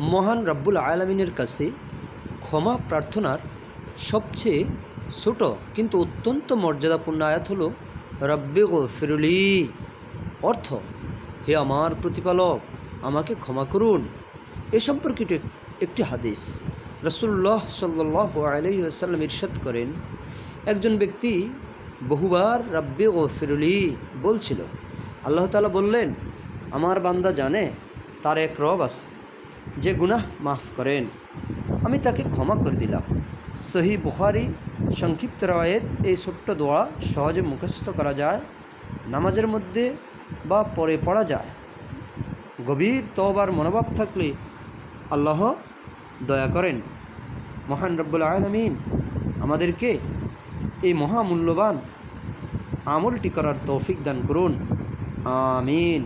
মহান রব্বুল আলমিনের কাছে ক্ষমা প্রার্থনার সবচেয়ে ছোট কিন্তু অত্যন্ত মর্যাদাপূর্ণ আয়াত হলো, রব্বে গো ফিরুলি অর্থ, হে আমার প্রতিপালক, আমাকে ক্ষমা করুন। এ সম্পর্কিত একটি হাদিস। রসুল্লাহ সাল্লাহ আলহিহাসাল্লাম ইরশাদ করেন, একজন ব্যক্তি বহুবার রাব্বে ও ফিরুলি বলছিল। আল্লাহ তালা বললেন, আমার বান্দা জানে, তার এক রব আছে। যে গুনাহ মাফ করেন। আমি তাকে ক্ষমা করে দিলাম। সহি বুখারি সংক্ষিপ্ত রায়েত এই ছোট্ট দোয়া সহজে মুখস্থ করা যায়, নামাজের মধ্যে বা পরে পড়া যায়। গভীর তবার মনোভাব থাকলে আল্লাহ দয়া করেন। মহান রব্বুল আলমিন আমাদেরকে এই মহামূল্যবান আমলটি করার তৌফিক দান করুন। আমিন।